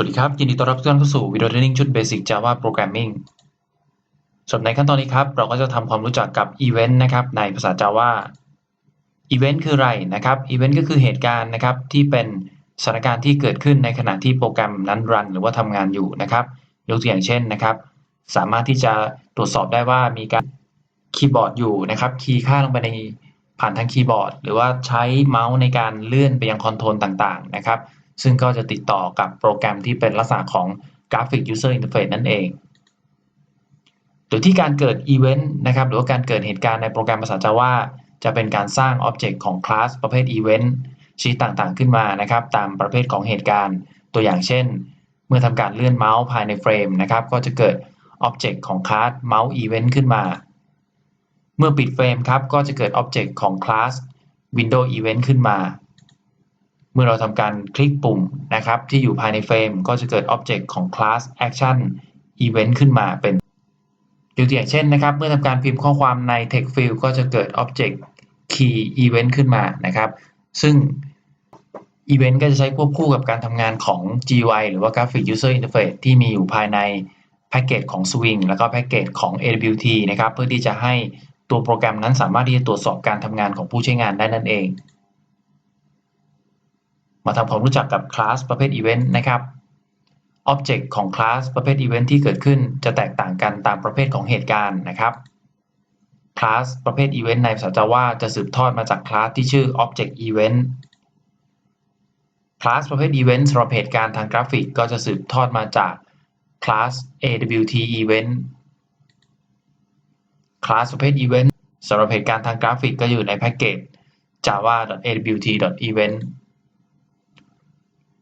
สวัสดีครับยินดีต้อนรับทุกท่านเข้าสู่วิดีโอเทรนนิ่งชุด Basic Java Programming สำหรับในขั้นตอนนี้ครับ เราก็จะทำความรู้จักกับ Event นะครับในภาษา Java Event คืออะไรนะครับ Event ก็คือเหตุการณ์นะครับที่เป็นสถานการณ์ที่เกิดขึ้นในขณะที่โปรแกรมนั้นรัน หรือว่าทำงานอยู่นะครับยกตัวอย่างเช่นนะครับ สามารถที่จะตรวจสอบได้ว่ามีการคีย์บอร์ดอยู่นะครับคีย์ค่าลงไปในผ่านทางคีย์บอร์ด หรือว่าใช้เมาส์ในการเลื่อนไปยังคอนโทรลต่างๆนะครับ ซึ่งก็จะติดต่อกับโปรแกรมที่เป็นลักษณะของ Graphic User Interface นั่นเอง โดยที่การเกิด Event นะครับ หรือว่าการเกิดเหตุการณ์ในโปรแกรมภาษา Java จะเป็นการสร้าง Object ของ Class ประเภท Event ชนิดต่างๆ ขึ้นมานะครับ ตามประเภทของเหตุการณ์ ตัวอย่างเช่น เมื่อทำการเลื่อนเมาส์ภายในเฟรมนะครับ ก็จะเกิด Object ของ Class Mouse Event ขึ้นมา เมื่อปิดเฟรมครับ ก็จะเกิด Object ของ Class Window Event ขึ้นมา เมื่อเราทำการคลิกปุ่มนะครับ ที่อยู่ภายในเฟรม ก็จะเกิด Object ของ Class Action Event ขึ้นมาเป็นยกตัวอย่างเช่นนะครับ เมื่อทำการพิมพ์ข้อความใน Text Field ก็จะเกิด Object Key Event ขึ้นมานะครับ ซึ่ง Event ก็จะใช้ควบคู่กับการทำงานของ GUI หรือว่า Graphic User Interface ที่มีอยู่ภายในแพ็กเกจของ Swing แล้วก็แพ็กเกจของ AWT นะครับ เพื่อที่จะให้ตัวโปรแกรมนั้นสามารถที่จะตรวจสอบการทำงานของผู้ใช้งานได้นั่นเอง มาทำความรู้จักกับคลาสประเภท Event นะครับ Object ของคลาสประเภท Event ที่เกิดขึ้นจะแตกต่างกันตามประเภทของเหตุการณ์นะครับคลาสประเภท Event ในภาษา Java จะสืบทอดมาจากคลาสที่ชื่อ Object Event คลาสประเภท Event สำหรับเหตุการณ์ทางกราฟิกก็จะสืบทอดมาจากคลาส AWT Event คลาสประเภท Event สำหรับเหตุการณ์ทางกราฟิกก็อยู่ในแพ็กเกจ java.awt.event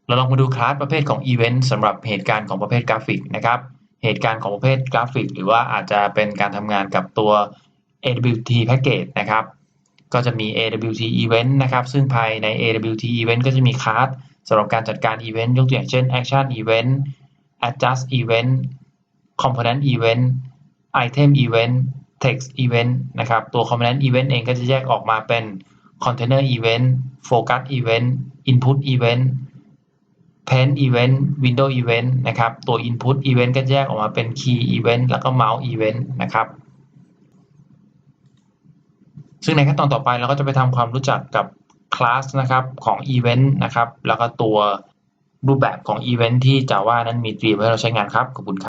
เราลองมาดูคลาสประเภทของ Event สำหรับเหตุการณ์ของประเภทกราฟิกนะครับเหตุการณ์ของประเภทกราฟิก หรือว่าอาจจะเป็นการทำงานกับตัว AWT Package นะครับ ก็จะมี AWT Event นะครับ ซึ่งภายใน AWT Event ก็จะมีคลาสสำหรับการจัดการ Event ยกตัวอย่างเช่น Action Event Adjust Event Component Event Item Event Text Event นะครับ ตัว Component Event เองก็จะแยกออกมาเป็น Container Event Focus Event Input Event Pen Event Window Event นะครับ ตัว Input Event ก็แยกออกมาเป็น Key Event แล้วก็ Mouse Event นะครับ ซึ่งในขั้นตอนต่อไปเราก็จะไปทำความรู้จักกับคลาสนะครับของ Event นะครับ แล้วก็ตัวรูปแบบของ Event ที่ Java นั้นมีเตรียมไว้ให้เราใช้งานครับ ขอบคุณครับ